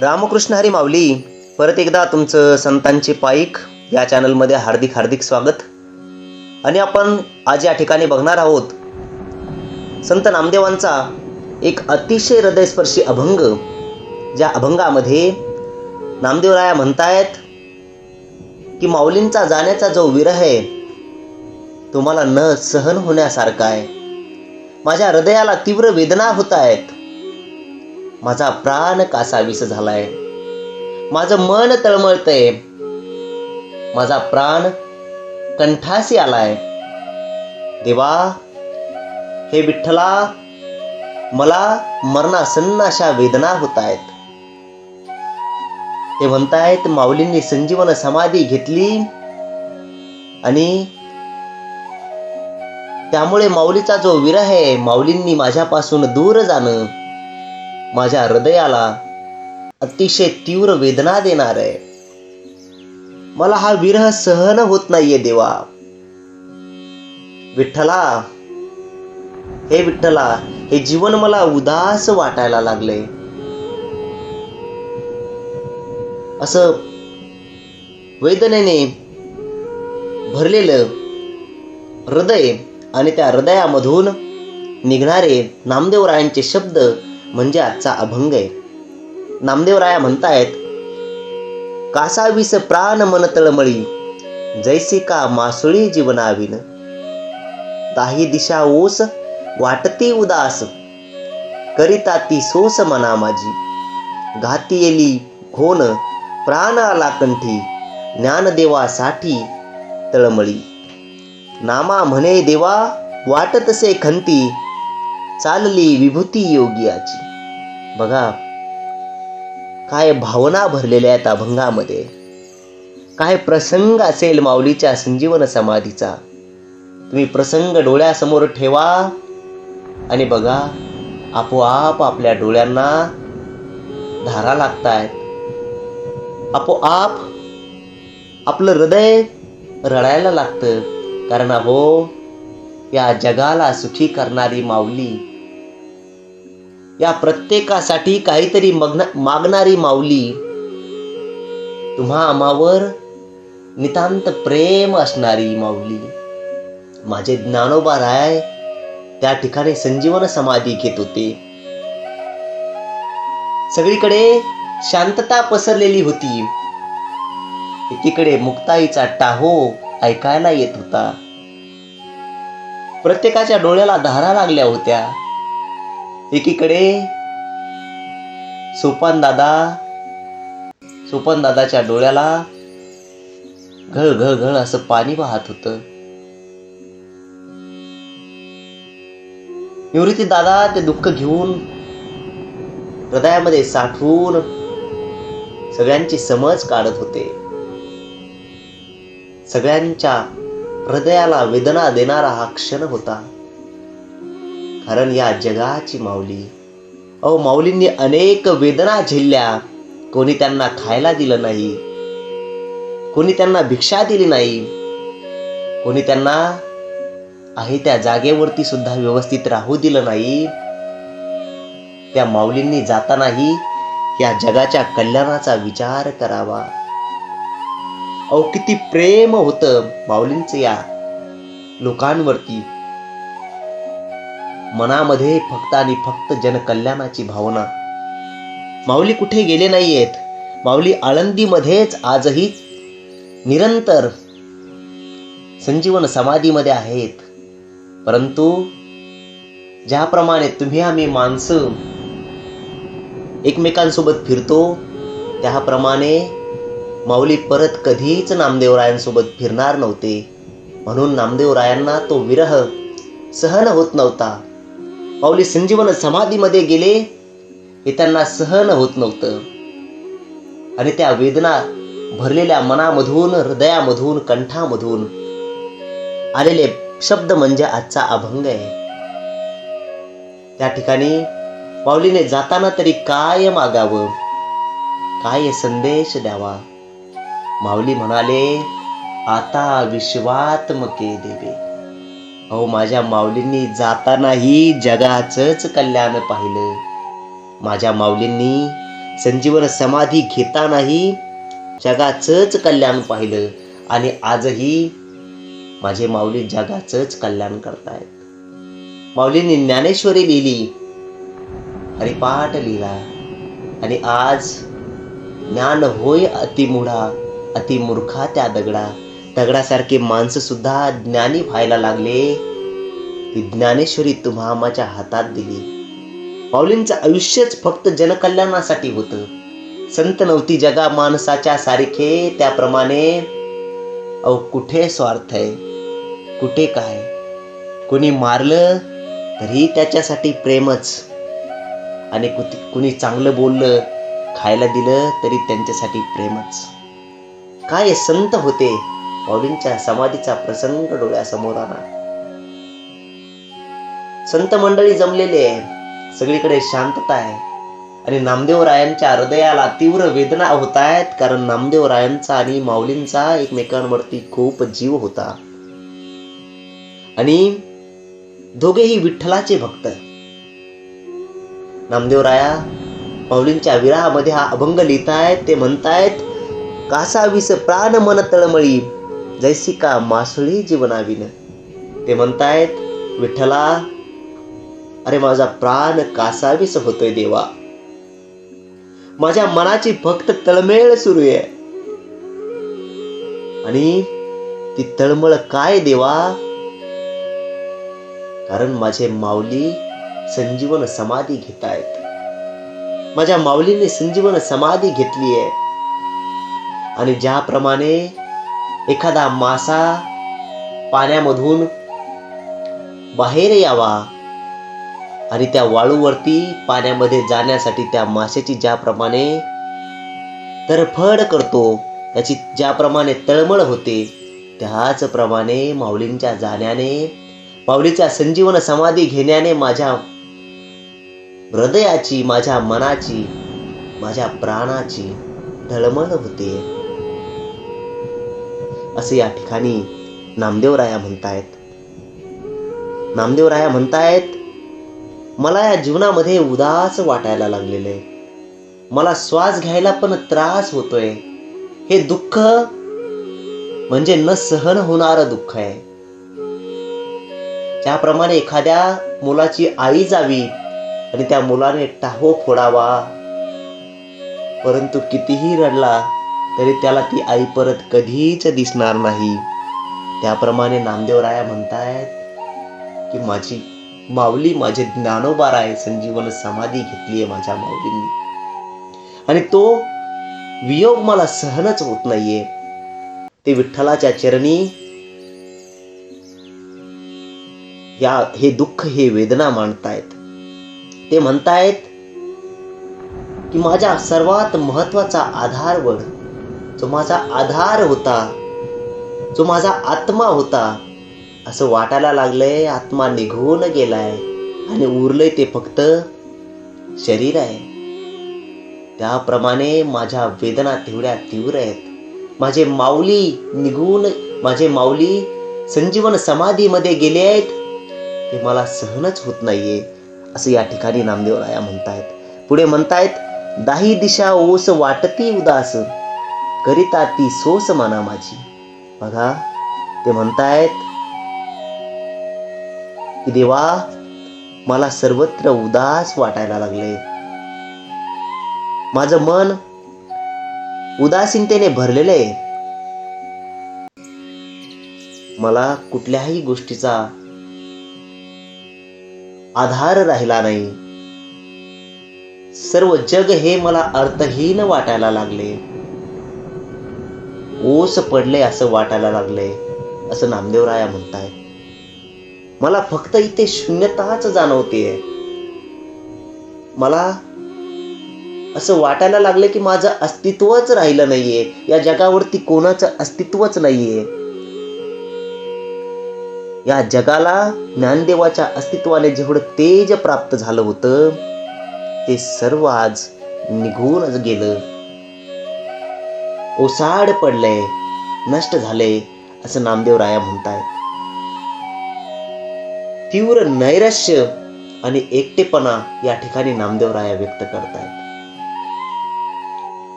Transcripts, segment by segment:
रामकृष्ण हरी माऊली परत एकदा तुमचं संतांचे पाईक या चॅनलमध्ये हार्दिक हार्दिक स्वागत. आणि आपण आज या ठिकाणी बघणार आहोत संत नामदेवांचा एक अतिशय हृदयस्पर्शी अभंग ज्या अभंगामध्ये नामदेवराया म्हणतायत की माऊलींचा जाण्याचा जो विरह आहे तुम्हाला न सहन होण्यासारखा आहे. माझ्या हृदयाला तीव्र वेदना होत आहेत माझा प्राण कासावीस झालाय. माझं मन तळमळतंय. माझा प्राण कंठासी आलाय. देवा हे विठ्ठला मला मरणासन्न अशा वेदना होत आहेत ते म्हणतायत माऊलींनी संजीवन समाधी घेतली आणि त्यामुळे माऊलीचा जो विरह आहे माऊलींनी माझ्यापासून दूर जाणं. माझ्या हृदयाला अतिशय तीव्र वेदना देणार आहे. मला हा विरह सहन होत नाहीये देवा. विठ्ठला हे विठ्ठला हे जीवन मला उदास वाटायला लागले. असं वेदनेने भरलेलं हृदय आणि त्या हृदयामधून निघणारे नामदेवरायांचे शब्द म्हणजे आजचा अभंग आहे. नामदेवराया म्हणतायत कासावीस प्राण मन तळमळी जैसी का मासुळी जीवनाविन. दाही दिशा ओस वाटती उदास करिता ती सोस मना माझी. घाती येली घोन प्राण आला कंठी ज्ञानदेवासाठी तळमळी. नामा म्हणे देवा वाटतसे खंती चालली विभूती योगियाची. बघा काय भावना भरलेल्या आहेत अभंगामध्ये. काय प्रसंग असेल माऊलीच्या संजीवन समाधीचा. तुम्ही प्रसंग डोळ्यासमोर ठेवा आणि बघा आपोआप आपल्या डोळ्यांना धारा लागतायत. आपोआप आपलं हृदय रडायला लागतं. कारण अहो या जगाला सुखी करणारी माऊली या प्रत्येकासाठी काहीतरी मग्न मागणारी माऊली. तुम्हा आम्हावर नितांत प्रेम असणारी माऊली. माझे ज्ञानोबा राय त्या ठिकाणी संजीवन समाधी घेत होते. सगळीकडे शांतता पसरलेली होती. एकीकडे मुक्ताईचा टाहो ऐकायला येत होता. प्रत्येकाच्या डोळ्याला धारा लागल्या होत्या. एकीकडे सोपान दादा सोपान दादाच्या डोळ्याला घळ घळ घळ असं पाणी वाहत होत. निवृत्ती दादा ते दुःख घेऊन हृदयामध्ये साठवून सगळ्यांची समज काढत होते. सगळ्यांच्या हृदयाला वेदना देणारा हा क्षण होता. कारण या जगाची माऊली. अहो माऊलींनी अनेक वेदना झेलल्या. कोणी त्यांना खायला दिलं नाही. कोणी त्यांना भिक्षा दिली नाही. कोणी त्यांना आहे त्या जागेवरती सुद्धा व्यवस्थित राहू दिलं नाही. त्या माऊलींनी जातानाही या जगाच्या कल्याणाचा विचार करावा. अहो किती प्रेम होतं माऊलींचं या लोकांवरती. मनामध्ये फक्त आणि फक्त जनकल्याणाची भावना. माऊली कुठे गेले नाहीयेत? माऊली आळंदीमध्येच आजही निरंतर संजीवन समाधीमध्ये आहेत. परंतु ज्याप्रमाणे तुम्ही आम्ही माणसं एकमेकांसोबत फिरतो त्याप्रमाणे माऊली परत कधीच नामदेवरायांसोबत फिरणार नव्हते. म्हणून नामदेवरायांना तो विरह सहन होत नव्हता. पाऊली संजीवन समाधीमध्ये गेले हे त्यांना सहन होत नव्हतं. आणि त्या वेदना भरलेल्या मनामधून हृदयामधून कंठामधून आलेले शब्द म्हणजे आजचा अभंग आहे. त्या ठिकाणी पावलीने जाताना तरी काय मागावं? काय संदेश द्यावा? माऊली म्हणाले आता विश्वात्मके देवे. अहो माझ्या माऊलींनी जातानाही जगाचंच कल्याण पाहिलं. माझ्या माऊलींनी संजीवन समाधी घेतानाही जगाचंच कल्याण पाहिलं आणि आजही माझे माऊली जगाचंच कल्याण करतायत. माऊलींनी ज्ञानेश्वरी लिहिली हरिपाठ लिहिला आणि आज ज्ञान होय अतिमुढा अतिमूर्खा त्या दगडा. दगडासारखे माणसं सुद्धा ज्ञानी व्हायला लागले. ती ज्ञानेश्वरी तुम्हा माझ्या हातात दिली. पाऊलींचं आयुष्यच फक्त जनकल्याणासाठी होतं. संत नव्हती जगा माणसाच्या सारखे त्याप्रमाणे अहो कुठे स्वार्थ आहे? कुठे काय? कुणी मारलं तरी त्याच्यासाठी प्रेमच. आणि कुती कुणी चांगलं बोललं खायला दिलं तरी त्यांच्यासाठी प्रेमच. काय संत होते? माऊलींच्या समाधीचा प्रसंग डोळ्यासमोर आला संत मंडळी जमलेले आहे सगळीकडे शांतता आहे. आणि नामदेव रायांच्या हृदयाला तीव्र वेदना होत आहेत कारण नामदेवरायांचा आणि माऊलींचा एकमेकांवरती खूप जीव होता. आणि दोघेही विठ्ठलाचे भक्त नामदेव राया माऊलींच्या विराहामध्ये हा अभंग लिहितायत ते म्हणतायत कासावीस प्राण मन तळमळी जैसी का मासळी जीवनाविन। ते म्हणतायत विठ्ठला अरे माझा प्राण कासावीस होतोय देवा. माझ्या मनाची फक्त तळमेळ सुरू आहे. आणि ती तळमळ काय देवा? कारण माझे माऊली संजीवन समाधी घेत आहेत माझ्या माऊलीने संजीवन समाधी घेतली आहे. आणि ज्याप्रमाणे एखादा मासा पाण्यामधून बाहेर यावा आणि त्या वाळूवरती पाण्यामध्ये जाण्यासाठी त्या माशाची ज्याप्रमाणे तरफड करतो त्याची ज्याप्रमाणे तळमळ होते त्याचप्रमाणे माऊलींच्या जाण्याने माऊलीच्या संजीवन समाधी घेण्याने माझ्या हृदयाची माझ्या मनाची माझ्या प्राणाची तळमळ होते. असे या ठिकाणी नामदेवराया म्हणतायत. नामदेवराया म्हणतायत मला या जीवनामध्ये उदास वाटायला लागलेलं. आहे मला श्वास घ्यायला पण त्रास होतोय. हे दुःख म्हणजे न सहन होणारं दुःख आहे. ज्याप्रमाणे एखाद्या मुलाची आई जावी आणि त्या मुलाने टाहो फोडावा. परंतु कितीही रडला तरी त्याला ती आई परत कधीच दिसणार नाही. त्याप्रमाणे नामदेवराया म्हणतायत की माझी माऊली माझे ज्ञानोबार आहे संजीवन समाधी घेतली आहे माझ्या माऊलींनी. आणि तो वियोग मला सहनच होत नाहीये. ते विठ्ठलाच्या चरणी या हे दुःख हे वेदना मांडतायत. ते म्हणतायत की माझ्या सर्वात महत्त्वाचा आधारवड जो माझा आधार होता जो माझा आत्मा होता असं वाटायला लागलंय आत्मा निघून गेलाय आणि उरलंय ते फक्त शरीर आहे. त्याप्रमाणे माझ्या वेदना तेवढ्या तीव्र आहेत. माझे माऊली निघून माझे माऊली संजीवन समाधीमध्ये गेले आहेत. ते मला सहनच होत नाहीये असं या ठिकाणी नामदेव राया म्हणतायत. पुढे म्हणतायत दाही दिशा ओस वाटती उदास करिता ती सोस माना माझी. बघा ते म्हणतायत की देवा मला सर्वत्र उदास वाटायला लागले. माझं मन उदासीनतेने भरलेलं आहे. मला कुठल्याही गोष्टीचा आधार राहिला नाही. सर्व जग हे मला अर्थहीन वाटायला लागले. ओस पडले असं वाटायला लागले असं नामदेवराया म्हणताय. मला फक्त इथे शून्यताच जाणवते मला असं वाटायला लागलं की माझं अस्तित्वच राहिलं नाहीये. या जगावरती कोणाचं अस्तित्वच नाहीये. या जगाला ज्ञानदेवाच्या अस्तित्वाने जेवढं तेज प्राप्त झालं होतं ते सर्व आज निघूनच गेलं. ओसाड पडलंय. नष्ट झालंय असं नामदेव राया म्हणताय. तीव्र नैराश्य आणि एकटेपणा या ठिकाणी नामदेव राया व्यक्त करतायत.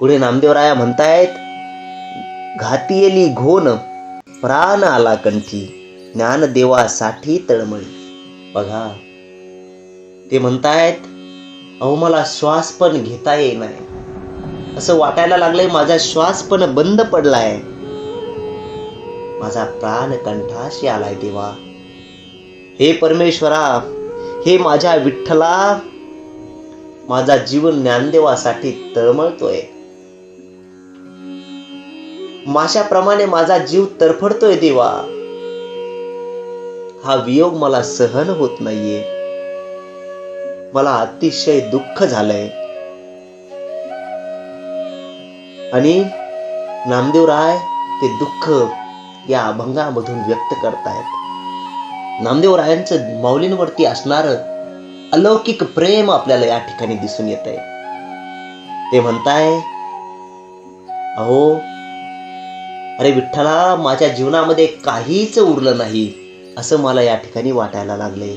पुढे नामदेव राया म्हणतायत घाती घोन प्राण आला कंठी ज्ञानदेवासाठी तळमळी. बघा. ते म्हणतायत अहो मला श्वास पण घेता येणार असं वाटायला लागलंय माझा श्वास पण बंद पडलाय. माझा प्राण कंठाशी आलाय देवा. हे परमेश्वरा हे माझ्या विठ्ठला माझा जीवन ज्ञानदेवासाठी तळमळतोय. माशाप्रमाणे माझा जीव तरफडतोय देवा. हा वियोग मला सहन होत नाहीये. मला अतिशय दुःख झालंय. आणि नामदेवराय ते दुःख या अभंगामधून व्यक्त करतायत. नामदेव रायांचं माऊलींवरती असणार अलौकिक प्रेम आपल्याला या ठिकाणी दिसून येत आहे ते म्हणताय अहो अरे विठ्ठला माझ्या जीवनामध्ये काहीच उरलं नाही असं मला या ठिकाणी वाटायला लागलंय.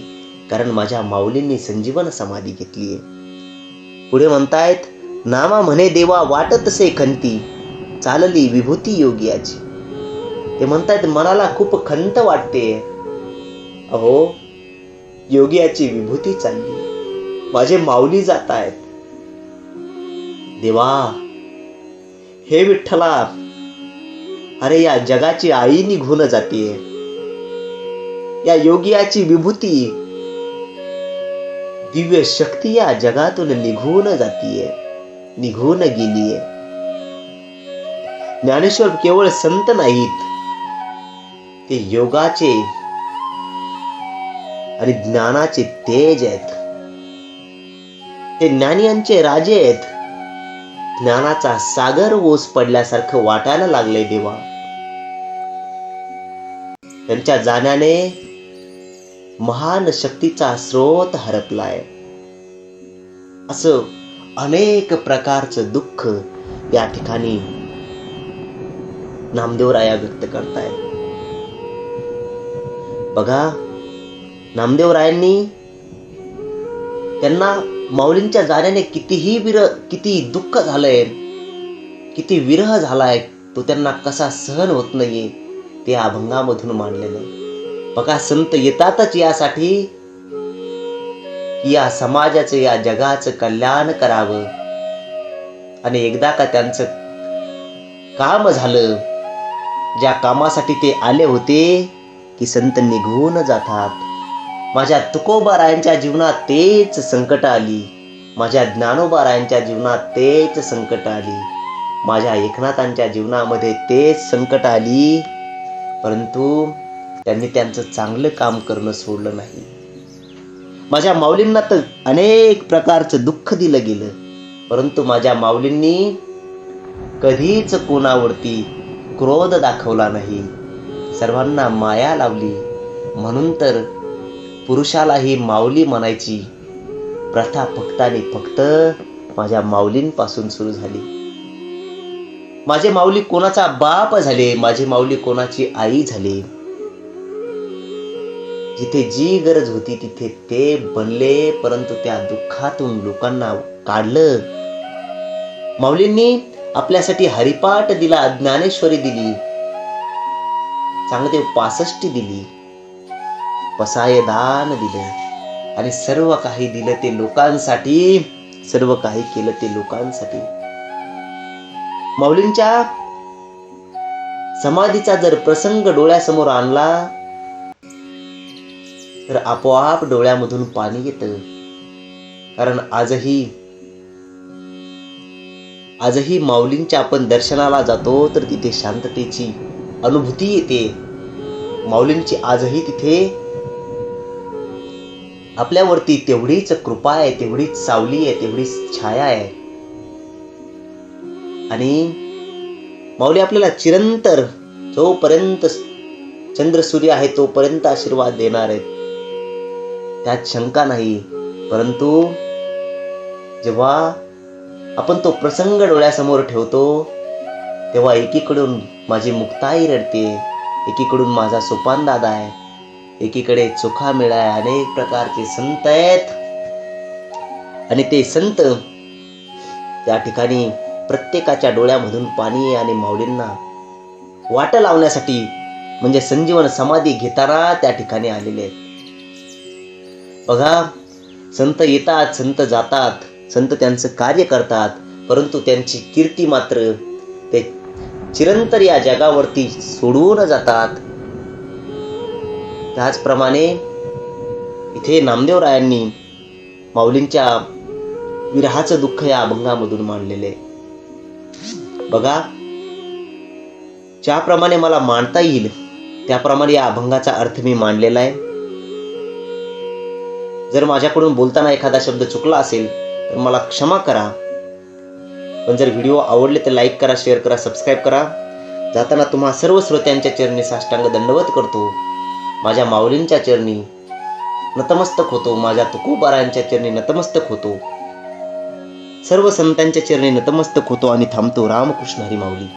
कारण माझ्या माऊलींनी संजीवन समाधी घेतली आहे पुढे म्हणतायत नामा म्हणे देवा वाटत असे खंती चालली विभूती योगियाची. ते म्हणतायत मनाला खूप खंत वाटते. अहो योगियाची विभूती चालली. माझे माऊली जात आहेत देवा हे विठ्ठला अरे या जगाची आई निघून जाते. या योगियाची विभूती दिव्य शक्ती या जगातून निघून जातीये. निघून गेलीये. ज्ञानेश्वर केवळ संत नाहीत ते योगाचे आणि ज्ञानाचे तेज आहेत. ते ज्ञानियांचे राजे आहेत. ज्ञानाचा सागर ओस पडल्यासारखं वाटायला लागले देवा. त्यांच्या जाण्याने महान शक्तीचा स्रोत हरपलाय. असं अनेक प्रकारचं दुःख या ठिकाणी नामदेवराया व्यक्त करतायत. बघा नामदेवरायांनी त्यांना माऊलींच्या जाण्याने कितीही विर किती दुःख झालंय किती विरह झालाय तो त्यांना कसा सहन होत नाहीये ते अभंगामधून मांडलेलं बघा संत येतातच यासाठी की या समाजाचं या जगाचं कल्याण करावं. आणि एकदा का त्यांचं काम झालं ज्या कामासाठी ते आले होते की संत निघून जातात. माझ्या तुकोबारायांच्या जीवनात तेच संकट आली. माझ्या ज्ञानोबारायांच्या जीवनात तेच संकट आली. माझ्या एकनाथांच्या जीवनामध्ये तेच संकट आली. परंतु त्यांनी त्यांचं चांगलं काम करणं सोडलं नाही. माझ्या माऊलींना तर अनेक प्रकारचं दुःख दिलं गेलं. परंतु माझ्या माऊलींनी कधीच कोणावरती क्रोध दाखवला नाही. सर्वांना माया लावली. म्हणून तर पुरुषालाही माऊली म्हणायची प्रथा फक्त आणि फक्त माझ्या माऊलींपासून सुरू झाली. माझे माऊली कोणाचा बाप झाले माझे माऊली कोणाची आई झाली जिथे जी गरज होती तिथे ते बनले परंतु त्या दुःखातून लोकांना काढलं. माऊलींनी आपल्यासाठी हरिपाठ दिला ज्ञानेश्वरी दिली. चांगले पासष्टी दिली. पसाय दान दिलं. आणि सर्व काही दिलं ते लोकांसाठी सर्व काही केलं ते लोकांसाठी. माऊलींच्या समाधीचा जर प्रसंग डोळ्यासमोर आणला तर आपोआप डोळ्यामधून पाणी येतं. कारण आजही आजही माऊलींच्या आपण दर्शनाला जातो तर तिथे शांततेची अनुभूती येते. माऊलींची आजही तिथे आपल्यावरती तेवढीच कृपा आहे तेवढीच सावली आहे तेवढीच छाया आहे. आणि माऊली आपल्याला चिरंतर जोपर्यंत चंद्र सूर्य आहे तोपर्यंत आशीर्वाद देणार आहेत. त्यात शंका नाही. परंतु जेव्हा आपण तो प्रसंग डोळ्यासमोर ठेवतो तेव्हा एकीकडून माझी मुक्ताई रडते एकीकडून माझा सोपान दादा आहे एकीकडे चोखा मिळाय अनेक प्रकारचे संत आहेत. आणि ते संत त्या ठिकाणी प्रत्येकाच्या डोळ्यामधून पाणी आणि माऊलींना वाट लावण्यासाठी म्हणजे संजीवन समाधी घेताना त्या ठिकाणी आलेले आहेत. बघा संत येतात संत जातात संत त्यांचं कार्य करतात परंतु त्यांची कीर्ती मात्र ते चिरंतर या जगावरती सोडवून जातात. त्याचप्रमाणे इथे नामदेवरायांनी माऊलींच्या विरहाचं दुःख या अभंगामधून मांडलेले बघा ज्याप्रमाणे मला मांडता येईल त्याप्रमाणे या अभंगाचा अर्थ मी मांडलेला आहे. जर माझ्याकडून बोलताना एखादा शब्द चुकला असेल तर मला क्षमा करा. पण जर व्हिडिओ आवडले तर लाईक करा शेअर करा सबस्क्राईब करा. जाताना तुम्हा सर्व श्रोत्यांच्या चरणी साष्टांग दंडवत करतो. माझ्या माऊलींच्या चरणी नतमस्तक होतो. माझ्या तुकोबारांच्या चरणी नतमस्तक होतो. सर्व संतांच्या चरणी नतमस्तक होतो आणि थांबतो रामकृष्ण हरी माऊली.